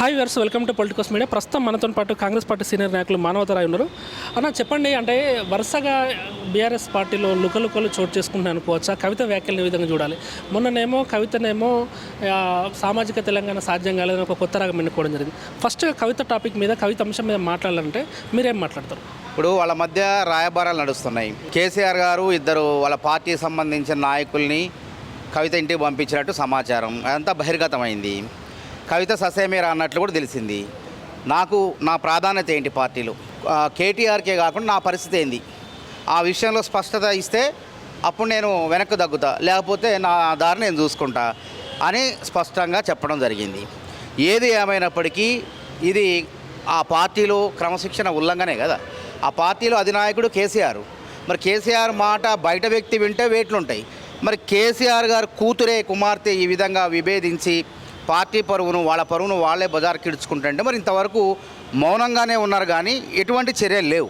Hi viewers welcome to politicals media. ప్రస్తుతం మనతో పాటు కాంగ్రెస్ పార్టీ సీనియర్ నాయకులు మానవతరాయ్ ఉన్నారు. అన్న చెప్పండి అంటే వరుసగా బీఆర్ఎస్ పార్టీలో లుకలుకలు చోటు చేసుకుంటున్నాయి అనుకోవచ్చా? కవిత వ్యాఖ్యలను విధంగా చూడాలి? మొన్ననేమో కవితనేమో సామాజిక తెలంగాణ సాధ్యం కాలేదని ఒక కొత్త రాగం ఎన్నుకోవడం జరిగింది. ఫస్ట్ కవిత టాపిక్ మీద కవిత అంశం మీద మాట్లాడాలంటే మీరేం మాట్లాడతారు? ఇప్పుడు వాళ్ళ మధ్య రాయబారాలు నడుస్తున్నాయి. కేసీఆర్ గారు ఇద్దరు వాళ్ళ పార్టీకి సంబంధించిన నాయకుల్ని కవిత ఇంటికి పంపించినట్టు సమాచారం. అదంతా బహిర్గతమైంది. కవిత ససేమేరా అన్నట్లు కూడా తెలిసింది. నాకు నా ప్రాధాన్యత ఏంటి పార్టీలో? కేటీఆర్కే కాకుండా నా పరిస్థితి ఏంది? ఆ విషయంలో స్పష్టత ఇస్తే అప్పుడు నేను వెనక్కి తగ్గుతా లేకపోతే నా దారి నేను చూసుకుంటా అని స్పష్టంగా చెప్పడం జరిగింది. ఏది ఏమైనప్పటికీ ఇది ఆ పార్టీలో క్రమశిక్షణ ఉల్లంఘనే కదా. ఆ పార్టీలో అధినాయకుడు కేసీఆర్. మరి కేసీఆర్ మాట బయట వ్యక్తి వింటే వేట్లుంటాయి. మరి కేసీఆర్ గారు కూతురే కుమార్తె ఈ విధంగా విభేదించి పార్టీ పరువును వాళ్ళ పరువును వాళ్ళే బజార్కి ఇడ్చుకుంటుంటే మరి ఇంతవరకు మౌనంగానే ఉన్నారు కానీ ఎటువంటి చర్యలు లేవు.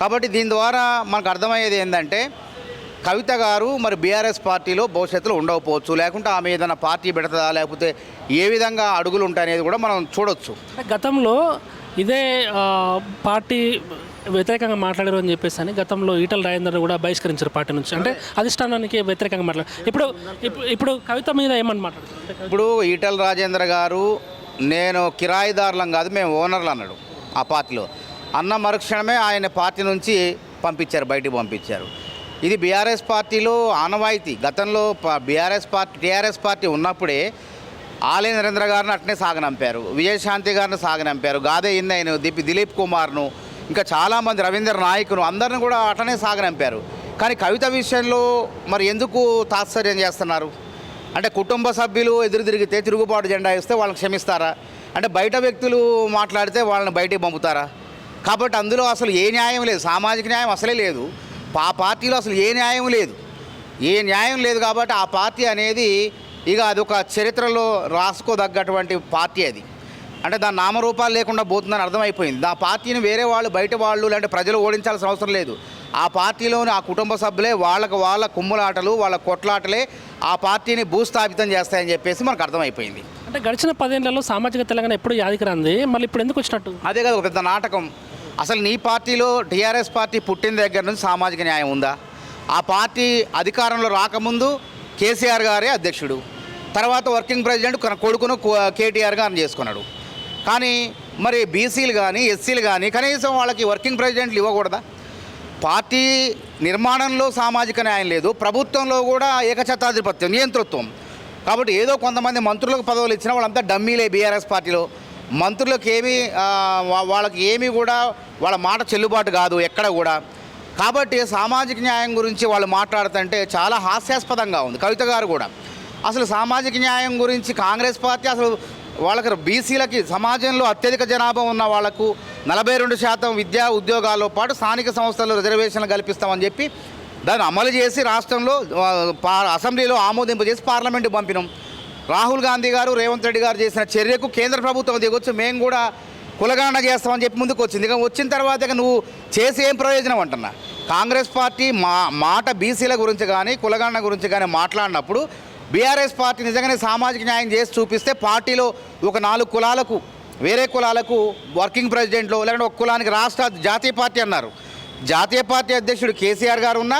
కాబట్టి దీని ద్వారా మనకు అర్థమయ్యేది ఏంటంటే కవిత గారు మరి బీఆర్ఎస్ పార్టీలో భవిష్యత్తులో ఉండకపోవచ్చు లేకుంటే ఆమె ఏదైనా పార్టీ పెడతదా లేకపోతే ఏ విధంగా అడుగులు ఉంటాయనేది కూడా మనం చూడొచ్చు. గతంలో ఇదే పార్టీ వ్యతిరేకంగా మాట్లాడారు అని చెప్పేసి అని గతంలో ఈటల రాజేందర్ కూడా బహిష్కరించారు పార్టీ నుంచి. అంటే అధిష్టానానికి వ్యతిరేకంగా మాట్లాడారు ఇప్పుడు ఇప్పుడు కవిత మీద ఏమని ఇప్పుడు ఈటల రాజేంద్ర గారు నేను కిరాయిదారులం కాదు మేము ఓనర్లు అన్నాడు ఆ పార్టీలో. అన్న మరుక్షణమే ఆయన పార్టీ నుంచి పంపించారు బయటికి పంపించారు. ఇది బీఆర్ఎస్ పార్టీలో ఆనవాయితీ. గతంలో బీఆర్ఎస్ పార్టీ టీఆర్ఎస్ పార్టీ ఉన్నప్పుడే ఆలయ నరేంద్ర గారిని అట్నే సాగనంపారు. విజయశాంతి గారిని సాగనంపారు. గాదే ఇన్నయ్యను దిపి దిలీప్ కుమార్ను ఇంకా చాలామంది రవీంద్ర నాయకును అందరిని కూడా అటనే సాగనంపారు. కానీ కవిత విషయంలో మరి ఎందుకు తాత్సర్యం చేస్తున్నారు? అంటే కుటుంబ సభ్యులు ఎదురు తిరిగితే తిరుగుబాటు జెండా ఇస్తే వాళ్ళని క్షమిస్తారా? అంటే బయట వ్యక్తులు మాట్లాడితే వాళ్ళని బయటికి పంపుతారా? కాబట్టి అందులో అసలు ఏ న్యాయం లేదు. సామాజిక న్యాయం అసలే లేదు. ఆ పార్టీలో అసలు ఏ న్యాయం లేదు. ఏ న్యాయం లేదు కాబట్టి ఆ పార్టీ అనేది ఇక అదొక చరిత్రలో రాసుకోదగ్గటువంటి పార్టీ అది. అంటే దాని నామరూపాలు లేకుండా పోతుందని అర్థమైపోయింది. ఆ పార్టీని వేరే వాళ్ళు బయట వాళ్ళు లేదంటే ప్రజలు ఓడించాల్సిన అవసరం లేదు. ఆ పార్టీలోని ఆ కుటుంబ సభ్యులే వాళ్ళకు వాళ్ళ కుమ్ములాటలు వాళ్ళ కొట్లాటలే ఆ పార్టీని భూస్థాపితం చేస్తాయని చెప్పేసి మనకు అర్థమైపోయింది. అంటే గడిచిన పదేళ్ళలో సామాజిక తెలంగాణ ఎప్పుడు యాదికి రాంది. మళ్ళీ ఇప్పుడు ఎందుకు వచ్చినట్టు? అదే కదా ఒక పెద్ద నాటకం. అసలు నీ పార్టీలో టీఆర్ఎస్ పార్టీ పుట్టిన దగ్గర నుంచి సామాజిక న్యాయం ఉందా? ఆ పార్టీ అధికారంలో రాకముందు కేసీఆర్ గారే అధ్యక్షుడు. తర్వాత వర్కింగ్ ప్రెసిడెంట్ కొడుకును కు- కేటీఆర్ గారిని చేసుకున్నాడు. కానీ మరి బీసీలు కానీ ఎస్సీలు కానీ కనీసం వాళ్ళకి వర్కింగ్ ప్రెసిడెంట్లు ఇవ్వకూడదా? పార్టీ నిర్మాణంలో సామాజిక న్యాయం లేదు ప్రభుత్వంలో కూడా ఏకఛత్రాధిపత్యం నియంతృత్వం. కాబట్టి ఏదో కొంతమంది మంత్రులకు పదవులు ఇచ్చిన వాళ్ళంతా డమ్మీలే బీఆర్ఎస్ పార్టీలో. మంత్రులకు ఏమీ వాళ్ళకి ఏమీ కూడా వాళ్ళ మాట చెల్లుబాటు కాదు ఎక్కడ కూడా. కాబట్టి సామాజిక న్యాయం గురించి వాళ్ళు మాట్లాడుతుంటే చాలా హాస్యాస్పదంగా ఉంది కవిత గారు కూడా. అసలు సామాజిక న్యాయం గురించి కాంగ్రెస్ పార్టీ అసలు వాళ్ళకి బీసీలకి సమాజంలో అత్యధిక జనాభా ఉన్న వాళ్ళకు నలభై రెండు శాతం విద్యా ఉద్యోగాల్లో పాటు స్థానిక సంస్థల్లో రిజర్వేషన్లు కల్పిస్తామని చెప్పి దాన్ని అమలు చేసి రాష్ట్రంలో పా- అసెంబ్లీలో ఆమోదింపజేసి పార్లమెంటు పంపినాం. రాహుల్ గాంధీ గారు రేవంత్ రెడ్డి గారు చేసిన చర్యకు కేంద్ర ప్రభుత్వం దిగొచ్చు మేము కూడా కులగణన చేస్తామని చెప్పి ముందుకు వచ్చింది. ఇక వచ్చిన తర్వాత ఇక నువ్వు చేసి ఏం ప్రయోజనం అంటున్నా? కాంగ్రెస్ పార్టీ మా మాట బీసీల గురించి కానీ కులగణన గురించి కానీ మాట్లాడినప్పుడు బీఆర్ఎస్ పార్టీ నిజంగానే సామాజిక న్యాయం చేసి చూపిస్తే పార్టీలో ఒక నాలుగు కులాలకు వేరే కులాలకు వర్కింగ్ ప్రెసిడెంట్లో లేకుంటే ఒక కులానికి రాష్ట్ర జాతీయ పార్టీ అన్నారు. జాతీయ పార్టీ అధ్యక్షుడు కేసీఆర్ గారు ఉన్నా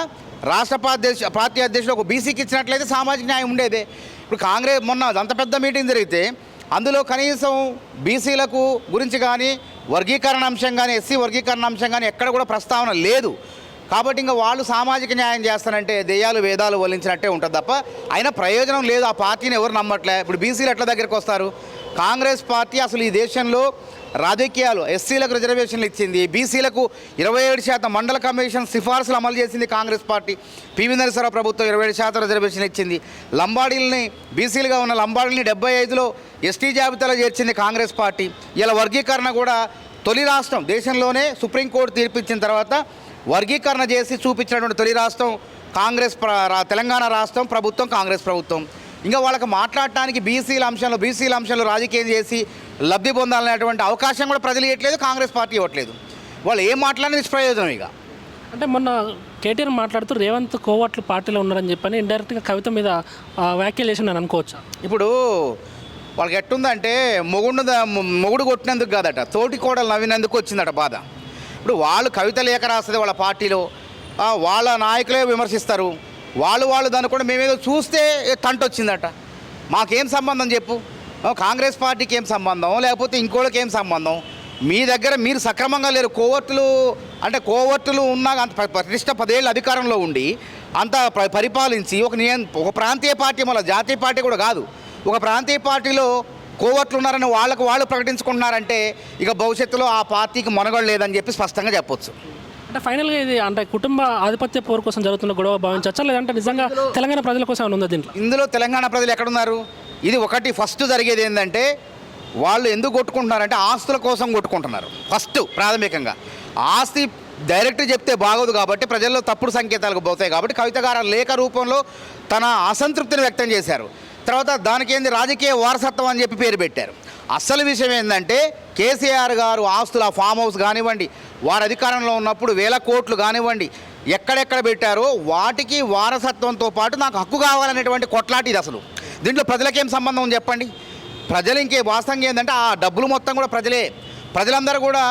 రాష్ట్ర పార్టీ పార్టీ అధ్యక్షుడు ఒక బీసీకి ఇచ్చినట్లయితే సామాజిక న్యాయం ఉండేదే. ఇప్పుడు కాంగ్రెస్ మొన్న అంత పెద్ద మీటింగ్ జరిగితే అందులో కనీసం బీసీలకు గురించి కానీ వర్గీకరణ అంశం కానీ ఎస్సీ వర్గీకరణ అంశం కానీ ఎక్కడ కూడా ప్రస్తావన లేదు. కాబట్టి ఇంకా వాళ్ళు సామాజిక న్యాయం చేస్తారంటే దెయ్యాలు వేదాలు వలించినట్టే ఉంటుంది తప్ప అయినా ప్రయోజనం లేదు. ఆ పార్టీని ఎవరు నమ్మట్లే? ఇప్పుడు బీసీలు ఎట్లా దగ్గరికి వస్తారు? కాంగ్రెస్ పార్టీ అసలు ఈ దేశంలో రాజకీయాలు ఎస్సీలకు రిజర్వేషన్లు ఇచ్చింది. బీసీలకు ఇరవై ఏడు శాతం మండల కమిషన్ సిఫార్సులు అమలు చేసింది కాంగ్రెస్ పార్టీ. పివి నరసరావు ప్రభుత్వం ఇరవై ఏడు శాతం రిజర్వేషన్ ఇచ్చింది. లంబాడీలని బీసీలుగా ఉన్న లంబాడీలని డెబ్బై ఐదులో ఎస్టీ జాబితాలో చేర్చింది కాంగ్రెస్ పార్టీ. ఇలా వర్గీకరణ కూడా తొలి రాష్ట్రం దేశంలోనే సుప్రీంకోర్టు తీర్పిచ్చిన తర్వాత వర్గీకరణ చేసి చూపించినటువంటి తొలి రాష్ట్రం కాంగ్రెస్ తెలంగాణ రాష్ట్రం ప్రభుత్వం కాంగ్రెస్ ప్రభుత్వం. ఇంకా వాళ్ళకి మాట్లాడటానికి బీసీల అంశంలో బీసీల అంశంలో రాజకీయం చేసి లబ్ధి పొందాలనేటువంటి అవకాశం కూడా ప్రజలు ఇవ్వట్లేదు కాంగ్రెస్ పార్టీ ఇవ్వట్లేదు. వాళ్ళు ఏం మాట్లాడిన నిష్ప్రయోజనం ఇక. అంటే మొన్న కేటీఆర్ మాట్లాడుతూ రేవంత్ కోవట్లు పార్టీలో ఉన్నారని చెప్పని ఇండైరెక్ట్గా కవిత మీద వ్యాఖ్యలు చేసి నేను అనుకోవచ్చా? ఇప్పుడు వాళ్ళకి ఎట్టుందంటే మొగుడు మొగుడు కొట్టినందుకు కాదట తోటి కోడలు నవ్వినందుకు వచ్చిందట బాధ. ఇప్పుడు వాళ్ళు కవిత లేఖ రాస్తుంది వాళ్ళ పార్టీలో వాళ్ళ నాయకులే విమర్శిస్తారు. వాళ్ళు వాళ్ళు దాన్ని కూడా మేమేదో చూస్తే తంట వచ్చిందట మాకేం సంబంధం చెప్పు? కాంగ్రెస్ పార్టీకి ఏం సంబంధం? లేకపోతే ఇంకోళ్ళకి ఏం సంబంధం? మీ దగ్గర మీరు సక్రమంగా లేరు. కోవర్టులు అంటే కోవర్టులు ఉన్నా అంత ప్రతిష్ట పదేళ్ళు అధికారంలో ఉండి అంత ప- పరిపాలించి ఒక నియం ఒక ప్రాంతీయ పార్టీ మళ్ళీ జాతీయ పార్టీ కూడా కాదు. ఒక ప్రాంతీయ పార్టీలో కోవర్ట్లు ఉన్నారని వాళ్ళకు వాళ్ళు ప్రకటించుకుంటున్నారంటే ఇక భవిష్యత్తులో ఆ పార్టీకి మనగడ లేదని చెప్పి స్పష్టంగా చెప్పొచ్చు. అంటే ఫైనల్గా ఇది అంటే కుటుంబ ఆధిపత్య పోరు కోసం జరుగుతున్న గొడవ భావించవచ్చా? లేదంటే నిజంగా తెలంగాణ ప్రజల కోసం ఉందా దీంట్లో? ఇందులో తెలంగాణ ప్రజలు ఎక్కడున్నారు? ఇది ఒకటి ఫస్ట్ జరిగేది ఏంటంటే వాళ్ళు ఎందుకు కొట్టుకుంటున్నారంటే ఆస్తుల కోసం కొట్టుకుంటున్నారు. ఫస్ట్ ప్రాథమికంగా. ఆస్తి డైరెక్ట్ చెప్తే బాగోదు కాబట్టి ప్రజల్లో తప్పుడు సంకేతాలకు పోతాయి కాబట్టి కవిత గారు లేఖ రూపంలో తన అసంతృప్తిని వ్యక్తం చేశారు. తర్వాత దానికి ఏంది రాజకీయ వారసత్వం అని చెప్పి పేరు పెట్టారు. అసలు విషయం ఏంటంటే కేసీఆర్ గారు ఆస్తుల ఫామ్ హౌస్ కానివ్వండి వారు అధికారంలో ఉన్నప్పుడు వేల కోట్లు కానివ్వండి ఎక్కడెక్కడ పెట్టారో వాటికి వారసత్వంతో పాటు నాకు హక్కు కావాలనేటువంటి కొట్లాట ఇది అసలు. దీంట్లో ప్రజలకేం సంబంధం ఉంది చెప్పండి? ప్రజలు ఇంకే వాస్తవంగా ఏంటంటే ఆ డబ్బులు మొత్తం కూడా ప్రజలే. ప్రజలందరూ కూడా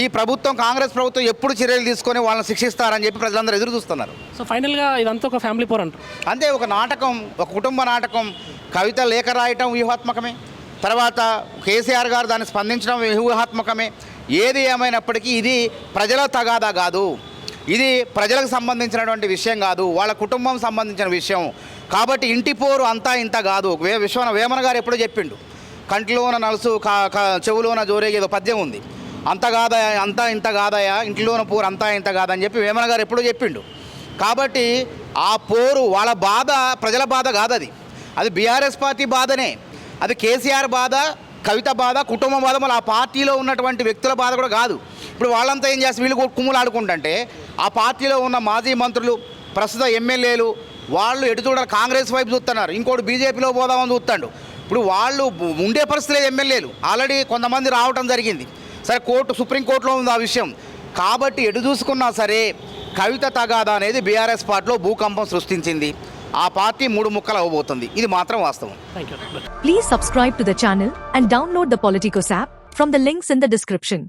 ఈ ప్రభుత్వం కాంగ్రెస్ ప్రభుత్వం ఎప్పుడు చర్యలు తీసుకొని వాళ్ళని శిక్షిస్తారని చెప్పి ప్రజలందరూ ఎదురు చూస్తున్నారు. సో ఫైనల్గా ఇదంతా ఒక ఫ్యామిలీ పోర్ అంటారు అంతే ఒక నాటకం ఒక కుటుంబ నాటకం కవిత లేఖ రాయటం వ్యూహాత్మకమే. తర్వాత కేసీఆర్ గారు దాన్ని స్పందించడం వ్యూహాత్మకమే. ఏది ఏమైనప్పటికీ ఇది ప్రజల తగాదా కాదు. ఇది ప్రజలకు సంబంధించినటువంటి విషయం కాదు. వాళ్ళ కుటుంబం సంబంధించిన విషయం. కాబట్టి ఇంటి పోరు అంతా ఇంత కాదు. వే విశ్వన వేమన గారు ఎప్పుడో చెప్పిండు. కంటిలోన నలుసు కా చెవులోన జోరేగేదో పద్యం ఉంది. అంత కాదా అంతా ఇంత కాదయా ఇంట్లోన పోరు అంతా ఇంత కాదని చెప్పి వేమన గారు ఎప్పుడో చెప్పిండు. కాబట్టి ఆ పోరు వాళ్ళ బాధ ప్రజల బాధ కాదది. అది బీఆర్ఎస్ పార్టీ బాధనే. అది కేసీఆర్ బాధ కవిత బాధ కుటుంబ బాధ మళ్ళీ ఆ పార్టీలో ఉన్నటువంటి వ్యక్తుల బాధ కూడా కాదు. ఇప్పుడు వాళ్ళంతా ఏం చేస్తారు? వీళ్ళు కూడా కుమ్ములు ఆడుకుంటుంటే ఆ పార్టీలో ఉన్న మాజీ మంత్రులు ప్రస్తుత ఎమ్మెల్యేలు వాళ్ళు ఎటు చూడాలి? కాంగ్రెస్ వైపు చూస్తున్నారు. ఇంకోటి బీజేపీలో పోదామని చూస్తాడు. ఇప్పుడు వాళ్ళు ఉండే పరిస్థితి ఎమ్మెల్యేలు. ఆల్రెడీ కొంతమంది రావటం జరిగింది. సరే కోర్టు సుప్రీంకోర్టులో ఉంది ఆ విషయం. కాబట్టి ఎటు చూసుకున్నా సరే కవిత తగాదా అనేది బీఆర్ఎస్ పార్టీలో భూకంపం సృష్టించింది. ఆ పార్టీ మూడు ముక్కలు అవ్వబోతుంది. ఇది మాత్రం వాస్తవం. Please subscribe to the channel and download the Politicos app from the links in the description